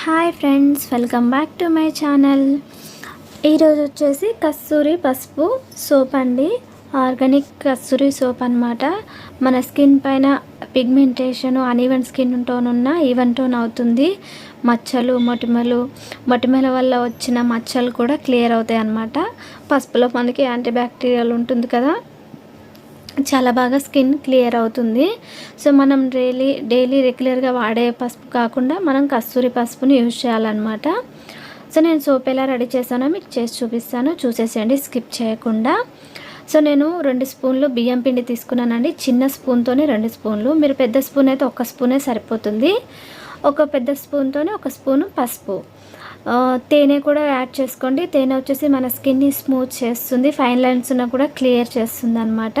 Hi friends welcome back to my channel. ఈరోజు వచ్చేసి కస్తూరి పసుపు సోప్ అండి. ఆర్గానిక్ కస్తూరి సోప్ అనమాట మన స్కిన్ పైన పిగ్మెంటేషన్ అన్ఈవెన్ స్కిన్ టోన్ ఉన్న ఈవెన్ టోన్ అవుతుంది. మచ్చలు మొటిమలు మొటిమల వల్ల వచ్చిన మచ్చలు కూడా క్లియర్ అవుతాయి అన్నమాట. పసుపులో మనకి యాంటీ బ్యాక్టీరియల్ ఉంటుంది కదా. చాలా బాగా స్కిన్ క్లియర్ అవుతుంది. సో మనం డైలీ డైలీ రెగ్యులర్గా వాడే పసుపు కాకుండా మనం కస్తూరి పసుపుని యూజ్ చేయాలన్నమాట. సో నేను సోప్ ఎలా రెడీ చేశానో మీకు చేసి చూపిస్తాను. చూసేసేయండి స్కిప్ చేయకుండా. సో నేను రెండు స్పూన్లు బియ్యం పిండి తీసుకున్నానండి. చిన్న స్పూన్తోనే రెండు స్పూన్లు. మీరు పెద్ద స్పూన్ అయితే ఒక స్పూనే సరిపోతుంది. ఒక పెద్ద స్పూన్తోనే ఒక స్పూను పసుపు. తేనె కూడా యాడ్ చేసుకోండి. తేనె వచ్చేసి మన స్కిన్ని స్మూత్ చేస్తుంది. ఫైన్ లైన్స్ ఉన్న కూడా క్లియర్ చేస్తుంది అనమాట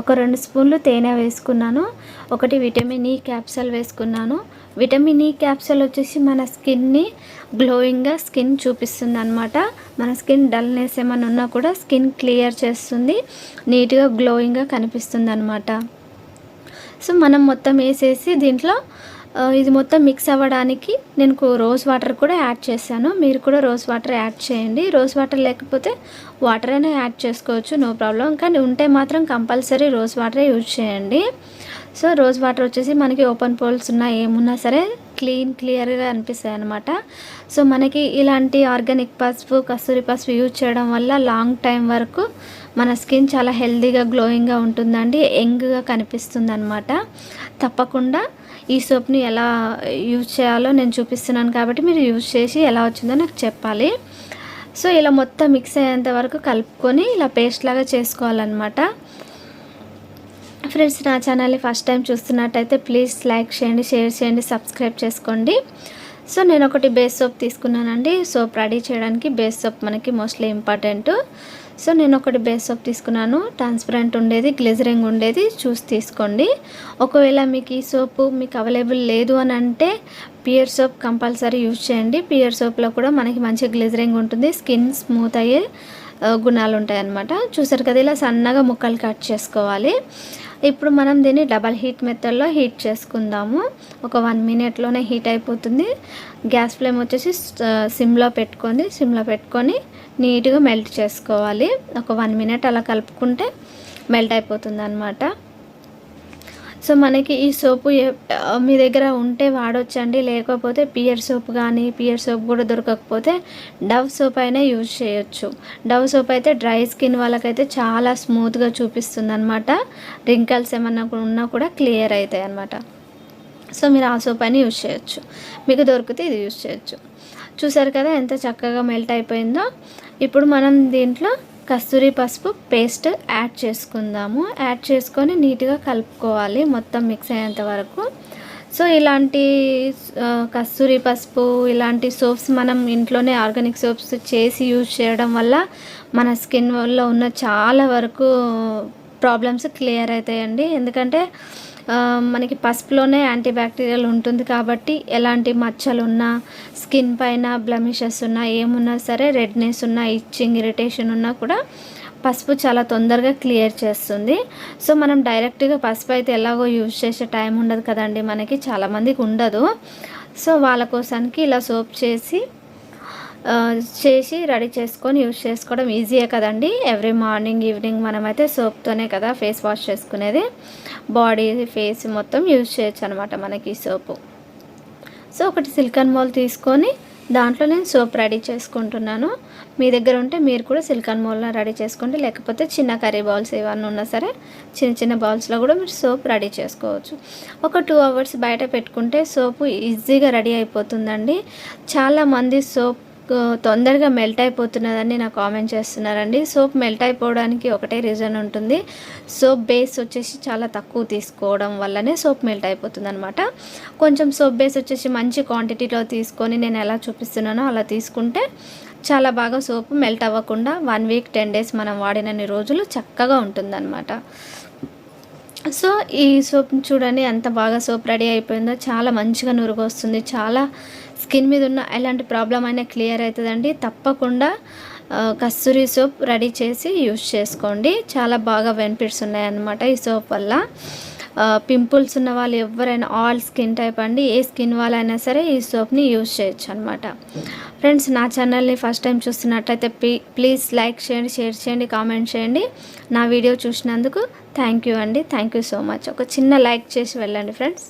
ఒక రెండు స్పూన్లు తేనె వేసుకున్నాను. ఒకటి విటమిన్ e ఈ క్యాప్సల్ వేసుకున్నాను. విటమిన్ e ఈ క్యాప్సల్ వచ్చేసి మన స్కిన్ని గ్లోయింగ్గా స్కిన్ చూపిస్తుంది అనమాట మన స్కిన్ డల్నెస్ ఏమైనా ఉన్నా కూడా స్కిన్ క్లియర్ చేస్తుంది. నీట్గా గ్లోయింగ్గా కనిపిస్తుంది అనమాట సో మనం మొత్తం వేసేసి దీంట్లో ఇది మొత్తం మిక్స్ అవ్వడానికి నేను రోజ్ వాటర్ కూడా యాడ్ చేశాను. మీరు కూడా రోజ్ వాటర్ యాడ్ చేయండి. రోజ్ వాటర్ లేకపోతే వాటర్ అయినా యాడ్ చేసుకోవచ్చు నో ప్రాబ్లం కానీ ఉంటే మాత్రం కంపల్సరీ రోజ్ వాటరే యూజ్ చేయండి. సో రోజ్ వాటర్ వచ్చేసి మనకి ఓపెన్ పోల్స్ ఉన్నా ఏమున్నా సరే క్లీన్ క్లియర్గా అనిపిస్తాయి అనమాట సో మనకి ఇలాంటి ఆర్గానిక్ పసుపు కస్తూరి పసుపు యూజ్ చేయడం వల్ల లాంగ్ టైం వరకు మన స్కిన్ చాలా హెల్తీగా గ్లోయింగ్గా ఉంటుందండి యంగ్గా కనిపిస్తుంది అనమాట తప్పకుండా ఈ సోప్ని ఎలా యూజ్ చేయాలో నేను చూపిస్తున్నాను కాబట్టి మీరు యూజ్ చేసి ఎలా వచ్చిందో నాకు చెప్పాలి. సో ఇలా మొత్తం మిక్స్ అయ్యేంత వరకు కలుపుకొని ఇలా పేస్ట్ లాగా చేసుకోవాలన్నమాట. ఫ్రెండ్స్ నా ఛానల్ని ఫస్ట్ టైం చూస్తున్నట్టయితే ప్లీజ్ లైక్ చేయండి షేర్ చేయండి సబ్స్క్రైబ్ చేసుకోండి. సో నేను ఒకటి బేస్ సోప్ తీసుకున్నానండి. సోప్ రెడీ చేయడానికి బేస్ సోప్ మనకి మోస్ట్లీ ఇంపార్టెంట్. సో నేను ఒకటి బేస్ సోప్ తీసుకున్నాను. ట్రాన్స్పరెంట్ ఉండేది గ్లిజరింగ్ ఉండేది. చూసి తీసుకోండి. ఒకవేళ మీకు ఈ సోపు మీకు అవైలబుల్ లేదు అని అంటే పియర్ సోప్ కంపల్సరీ యూజ్ చేయండి. పియర్ సోప్లో కూడా మనకి మంచి గ్లిజరింగ్ ఉంటుంది. స్కిన్ స్మూత్ అయ్యే గుణాలు ఉంటాయి అన్నమాట చూసారు కదా ఇలా సన్నగా ముక్కలు కట్ చేసుకోవాలి. ఇప్పుడు మనం దీన్ని డబల్ హీట్ మెథడ్లో హీట్ చేసుకుందాము. ఒక వన్ మినిట్లోనే హీట్ అయిపోతుంది. గ్యాస్ ఫ్లేమ్ వచ్చేసి సిమ్లో పెట్టుకొని సిమ్లో పెట్టుకొని నీట్గా మెల్ట్ చేసుకోవాలి. ఒక వన్ మినిట్ అలా కలుపుకుంటే మెల్ట్ అయిపోతుంది అనమాట సో మనకి ఈ సోపు మీ దగ్గర ఉంటే వాడొచ్చండి. లేకపోతే పియర్ సోప్ కానీ పియర్ సోప్ కూడా దొరకకపోతే డవ్ సోప్ అయినా యూజ్ చేయొచ్చు. డవ్ సోప్ అయితే డ్రై స్కిన్ వాళ్ళకైతే చాలా స్మూత్గా చూపిస్తుంది అనమాట రింకల్స్ ఏమన్నా ఉన్నా కూడా క్లియర్ అవుతాయి అనమాట సో మీరు ఆ సోప్ అయినా యూజ్ చేయొచ్చు. మీకు దొరికితే ఇది యూజ్ చేయొచ్చు. చూసారు కదా ఎంత చక్కగా మెల్ట్ అయిపోయిందో. ఇప్పుడు మనం దీంట్లో కస్తూరి పసుపు పేస్ట్ యాడ్ చేసుకుందాము. యాడ్ చేసుకొని నీట్గా కలుపుకోవాలి మొత్తం మిక్స్ అయ్యేంత వరకు. సో ఇలాంటి కస్తూరి పసుపు ఇలాంటి సోప్స్ మనం ఇంట్లోనే ఆర్గానిక్ సోప్స్ చేసి యూజ్ చేయడం వల్ల మన స్కిన్లో ఉన్న చాలా వరకు ప్రాబ్లమ్స్ క్లియర్ అవుతాయండి. ఎందుకంటే మనకి పసుపులోనే యాంటీ బ్యాక్టీరియల్ ఉంటుంది కాబట్టి ఎలాంటి మచ్చలు ఉన్నా స్కిన్ పైన బ్లమిషెస్ ఉన్నా ఏమున్నా సరే రెడ్నెస్ ఉన్నా ఇచ్చింగ్ ఇరిటేషన్ ఉన్నా కూడా పసుపు చాలా తొందరగా క్లియర్ చేస్తుంది. సో మనం డైరెక్ట్గా పసుపు అయితే ఎలాగో యూజ్ చేసే టైం ఉండదు కదండి మనకి చాలామందికి ఉండదు. సో వాళ్ళ కోసానికి ఇలా సోప్ చేసి చేసి రెడీ చేసుకొని యూజ్ చేసుకోవడం ఈజీయే కదండి. ఎవ్రీ మార్నింగ్ ఈవినింగ్ మనమైతే సోప్తోనే కదా ఫేస్ వాష్ చేసుకునేది. బాడీ ఫేస్ మొత్తం యూజ్ చేయొచ్చు అనమాట మనకి సోపు. సో ఒకటి సిలికాన్ మోల్ తీసుకొని దాంట్లో నేను సోప్ రెడీ చేసుకుంటున్నాను. మీ దగ్గర ఉంటే మీరు కూడా సిలికాన్ మోల్లో రెడీ చేసుకోండి. లేకపోతే చిన్న కర్రీ బౌల్స్ ఏమన్నా ఉన్నా సరే చిన్న చిన్న బౌల్స్లో కూడా మీరు సోప్ రెడీ చేసుకోవచ్చు. ఒక టూ అవర్స్ బయట పెట్టుకుంటే సోపు ఈజీగా రెడీ అయిపోతుందండి. చాలామంది సోప్ తొందరగా మెల్ట్ అయిపోతున్నదని నాకు కామెంట్ చేస్తున్నారండి. సోప్ మెల్ట్ అయిపోవడానికి ఒకటే రీజన్ ఉంటుంది. సోప్ బేస్ వచ్చేసి చాలా తక్కువ తీసుకోవడం వల్లనే సోప్ మెల్ట్ అయిపోతుంది అనమాట కొంచెం సోప్ బేస్ వచ్చేసి మంచి క్వాంటిటీలో తీసుకొని నేను ఎలా చూపిస్తున్నానో అలా తీసుకుంటే చాలా బాగా సోప్ మెల్ట్ అవ్వకుండా వన్ వీక్ టెన్ డేస్ మనం వాడినన్ని రోజులు చక్కగా ఉంటుందన్నమాట. సో ఈ సోప్ చూడండి ఎంత బాగా సోప్ రెడీ అయిపోయిందో. చాలా మంచిగా నురుగు వస్తుంది చాలా స్కిన్ మీద ఉన్న ఎలాంటి ప్రాబ్లం అయినా క్లియర్ అవుతుందండి. తప్పకుండా కస్తూరి సోప్ రెడీ చేసి యూస్ చేసుకోండి. చాలా బాగా బెనిఫిట్స్ ఉన్నాయన్నమాట ఈ సోప్ వల్ల. పింపుల్స్ ఉన్న వాళ్ళు ఎవరైనా ఆల్ స్కిన్ టైప్ అండి ఏ స్కిన్ వాళ్ళైనా సరే ఈ సోప్ని యూజ్ చేయొచ్చు అనమాట ఫ్రెండ్స్ నా ఛానల్ని ఫస్ట్ టైం చూస్తున్నట్టయితే ప్లీజ్ లైక్ చేయండి షేర్ చేయండి కామెంట్ చేయండి. నా వీడియో చూసినందుకు థ్యాంక్ యూ అండి. Thank you so much. ఒక చిన్న లైక్ చేసి వెళ్ళండి ఫ్రెండ్స్.